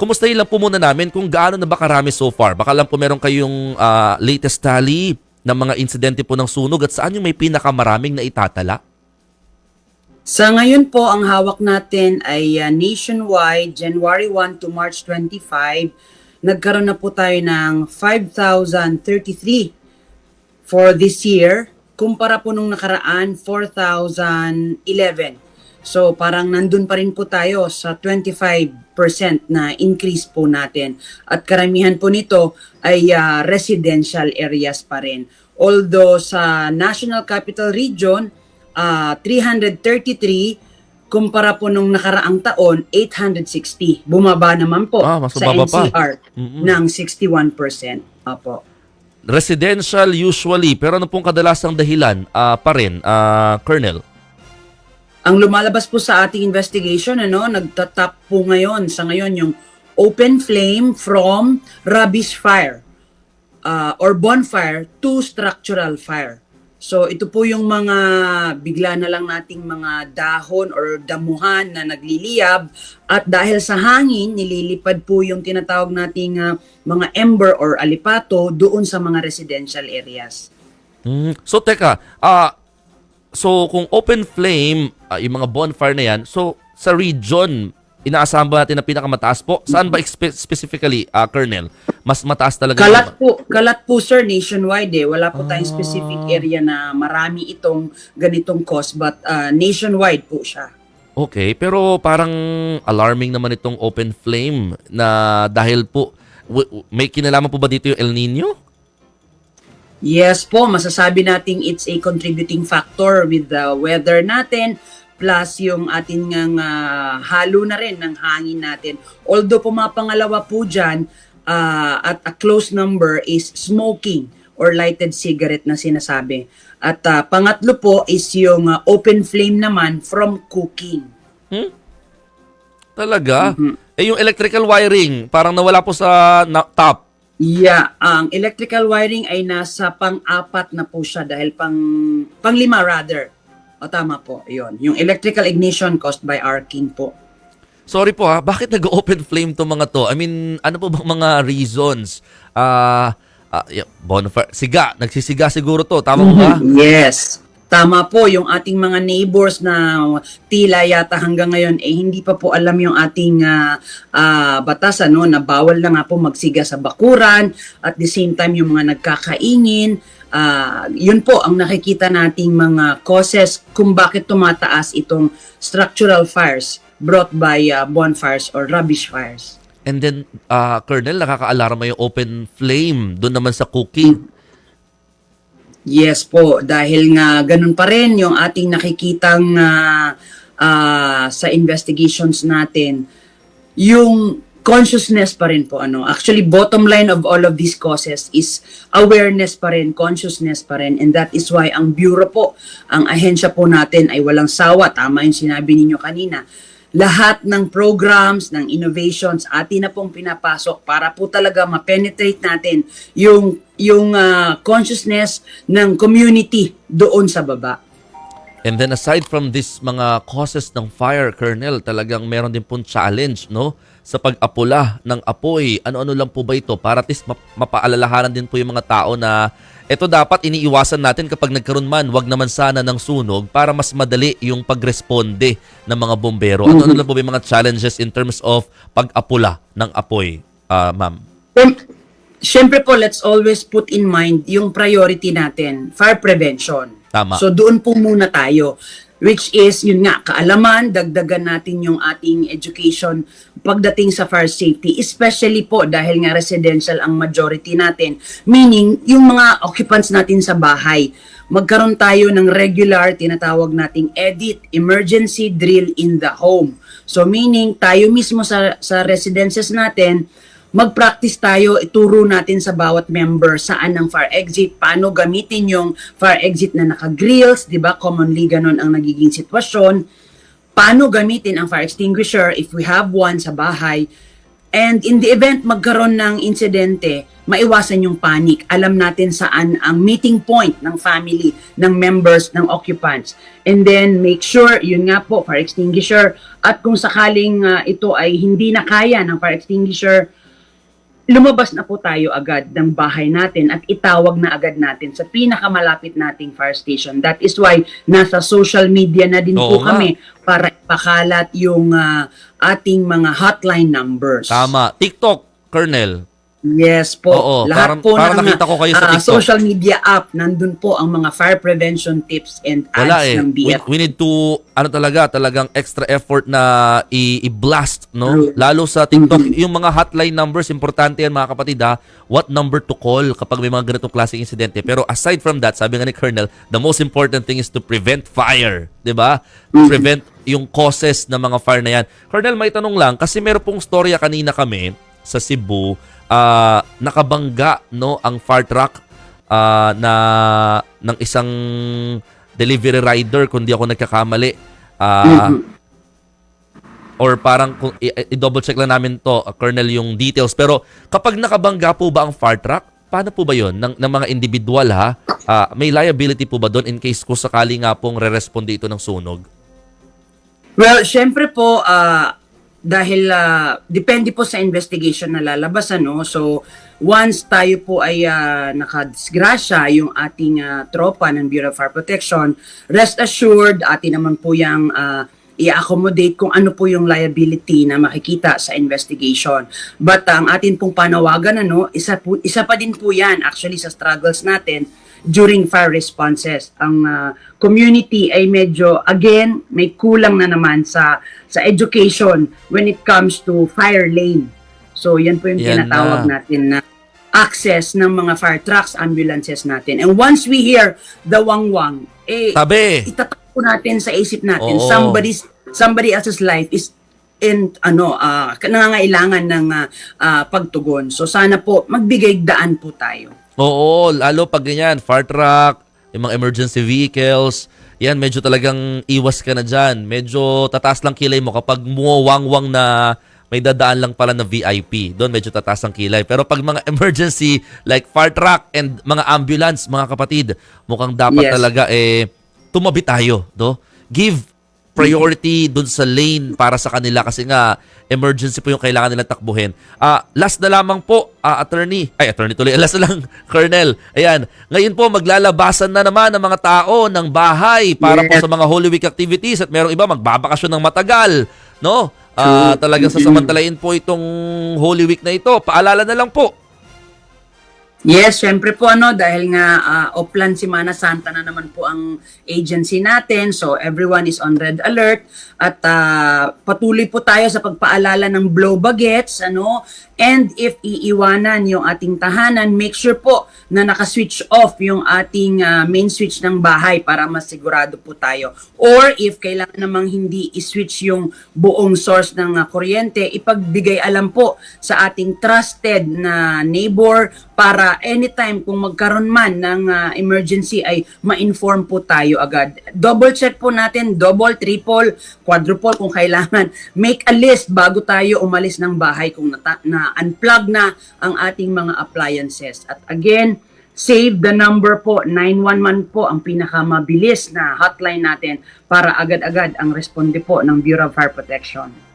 kumustahin lang po muna namin kung gaano na ba karami so far. Baka lang po meron kayong ah, latest tally ng mga insidente po ng sunog at saan yung may pinakamaraming na itatala? Sa ngayon po, ang hawak natin ay uh, nationwide, January 1 to March 25. Nagkaroon na po tayo ng 5,033 for this year. Kumpara po nung nakaraan, 4,011. So parang nandun pa rin po tayo sa 25% na increase po natin. At karamihan po nito ay ah, residential areas pa rin. Although sa National Capital Region, ah, 333 kumpara po nung nakaraang taon, 860. Bumaba naman po Ah, mas sa pa. NCR Mm-mm. ng 61%. Opo. Residential usually, pero ano pong kadalasang dahilan ah, pa rin, ah, Colonel? Ang lumalabas po sa ating investigation, ano, nagtatap po ngayon, sa ngayon, yung open flame from rubbish fire uh, or bonfire to structural fire. So ito po yung mga bigla na lang nating mga dahon or damuhan na nagliliyab at dahil sa hangin nililipad po yung tinatawag nating uh, mga ember or alipato doon sa mga residential areas. Mm. So teka, ah so kung open flame, ah, yung mga bonfire na yan, so sa region, inaasahan ba natin na pinakamataas po? Saan ba expe- specifically, ah, Colonel? Mas mataas talaga Kalat po, kalat po sir nationwide eh. Wala po tayong specific area na marami itong ganitong cause but uh, nationwide po siya. Okay, pero parang alarming naman itong open flame na dahil po, may kinalaman po ba dito yung El Nino? Yes po, masasabi nating it's a contributing factor with the weather natin plus yung ating ngang ah, halo na rin ng hangin natin. Although pumapangalawa po dyan ah, at a close number is smoking or lighted cigarette na sinasabi. At ah, pangatlo po is yung ah, open flame naman from cooking. Talaga? Eh yung electrical wiring, parang nawala po sa na- top. Yeah, ang electrical wiring ay nasa pang-apat na po siya dahil pang pang-lima rather. O tama po, 'yon. Yung electrical ignition caused by arcing po. Sorry po ha, bakit nag-open flame to mga to? I mean, ano po bang mga reasons? Ah, ah, yeah, bonfire, siga, nagsisiga siguro to, tama ba? Yes. Tama po, yung ating mga neighbors na tila yata hanggang ngayon eh hindi pa po alam yung ating ah, ah, batas ano na bawal na nga po magsiga sa bakuran at the same time yung mga nagkakaingin ah, yun po ang nakikita nating mga causes kung bakit tumataas itong structural fires brought by ah, bonfires or rubbish fires. And then, ah, Colonel, nakakaalarma yung open flame doon naman sa cooking. Yes po, dahil nga ganun pa rin yung ating nakikitang ah, ah, sa investigations natin, yung consciousness pa rin po ano. Actually, bottom line of all of these causes is awareness pa rin, consciousness pa rin. And that is why ang bureau po, ang ahensya po natin ay walang sawa. Tama yung sinabi ninyo kanina. Lahat ng programs, ng innovations, atin na pong pinapasok para po talaga ma-penetrate natin yung, yung ah, consciousness ng community doon sa baba. And then aside from this mga causes ng fire, Colonel, talagang meron din pong challenge, no? Sa pag-apula ng apoy. Ano-ano lang po ba ito? Para at least map- mapaalalahanan din po yung mga tao na ito dapat iniiwasan natin kapag nagkaroon man, wag naman sana ng sunog para mas madali yung pagresponde ng mga bombero. Ano-ano lang po ba yung mga challenges in terms of pag-apula ng apoy, ah, ma'am? Siyem- Siyempre po, let's always put in mind yung priority natin, fire prevention. Tama. So doon po muna tayo. Which is, yun nga, kaalaman, dagdagan natin yung ating education pagdating sa fire safety. Especially po dahil nga residential ang majority natin. Meaning, yung mga occupants natin sa bahay, magkaroon tayo ng regular, tinatawag nating edit, emergency drill in the home. So meaning, tayo mismo sa, sa residences natin, mag-practice tayo, ituro natin sa bawat member saan ang fire exit, paano gamitin yung fire exit na naka-grills, di ba? Commonly ganun ang nagiging sitwasyon. Paano gamitin ang fire extinguisher if we have one sa bahay. And in the event magkaroon ng insidente, maiwasan yung panic. Alam natin saan ang meeting point ng family, ng members, ng occupants. And then make sure, yun nga po, fire extinguisher. At kung sakaling ah, ito ay hindi na kaya ng fire extinguisher, lumabas na po tayo agad ng bahay natin at itawag na agad natin sa pinakamalapit nating fire station. That is why nasa social media na din po Oo nga. kami para ipakalat yung ah, ating mga hotline numbers. Tama. TikTok, Colonel. Yes po. Oo, parang- Lahat po parang ng nakita ko kayo sa TikTok. social media app, nandun po ang mga fire prevention tips and ads Wala eh. ng We, BF. we need to, ano talaga, talagang extra effort na i-blast, no? True. Lalo sa TikTok, yung mga hotline numbers, importante yan mga kapatid ha. What number to call kapag may mga ganitong klaseng insidente. Pero aside from that, sabi nga ni Colonel, the most important thing is to prevent fire. 'di ba? Prevent yung causes ng mga fire na yan. Colonel, may tanong lang, kasi meron pong storya kanina kami sa Cebu, ah, nakabangga no ang fire truck ah, na ng isang delivery rider kung di ako nagkakamali. Ah, or parang kung i-double check lang namin to, uh, Colonel, yung details. Pero kapag nakabangga po ba ang fire truck, paano po ba yun? Ng, ng mga individual ha? Ah, may liability po ba doon in case kung sakali nga pong re-responde ito ng sunog? Well, syempre po, ah, dahil ah, depende po sa investigation na lalabas, ano? So, once tayo po ay ah, nakadisgrasya, yung ating ah, tropa ng Bureau of Fire Protection, rest assured, atin naman po yung ah, i-accommodate kung ano po yung liability na makikita sa investigation. But ang atin pong panawagan, ano, isa, po, isa pa din po yan actually sa struggles natin during fire responses. Ang ah, community ay medyo, again, may kulang na naman sa sa education when it comes to fire lane. So, yan po yung Yan tinatawag na. natin na access ng mga fire trucks, ambulances natin. And once we hear the wangwang, eh, Tabi! itatak natin sa isip natin, Oo. somebody's, somebody else's life is in ano ah nangangailangan ng ah, ah, pagtugon. So sana po magbigay daan po tayo. Oo, lalo pag ganyan, fire truck, yung mga emergency vehicles, yan, medyo talagang iwas ka na dyan. Medyo tataas lang kilay mo kapag muwangwang na may dadaan lang pala na VIP. Doon medyo tataas ang kilay. Pero pag mga emergency like fire truck and mga ambulance, mga kapatid, mukhang dapat Yes. talaga eh tumabi tayo, do? Give priority dun sa lane para sa kanila kasi nga emergency po yung kailangan nilang takbuhin. Ah, last na lamang po, ah, attorney. Ay, attorney tuloy. Last na lang, Colonel. Ayan. Ngayon po maglalabasan na naman ang mga tao ng bahay para po Yes. sa mga Holy Week activities at merong iba magbabakasyon ng matagal, no? Ah, talagang sasamantalain po itong Holy Week na ito. Paalala na lang po. Yes, syempre po ano dahil nga ah, Oplan Semana Santa na naman po ang agency natin. So everyone is on red alert at ah, patuloy po tayo sa pagpaalala ng blow bagets ano and if iiwanan yung ating tahanan, make sure po na naka-switch off yung ating ah, main switch ng bahay para mas sigurado po tayo. Or if kailangan namang hindi i-switch yung buong source ng ah, kuryente, ipagbigay alam po sa ating trusted na neighbor para anytime kung magkaroon man ng ah, emergency ay ma-inform po tayo agad. Double check po natin, double, triple, quadruple kung kailangan. Make a list bago tayo umalis ng bahay kung nata- na na ang ating mga appliances. At again, save the number po, 911 po ang pinakamabilis na hotline natin para agad-agad ang responde po ng Bureau of Fire Protection.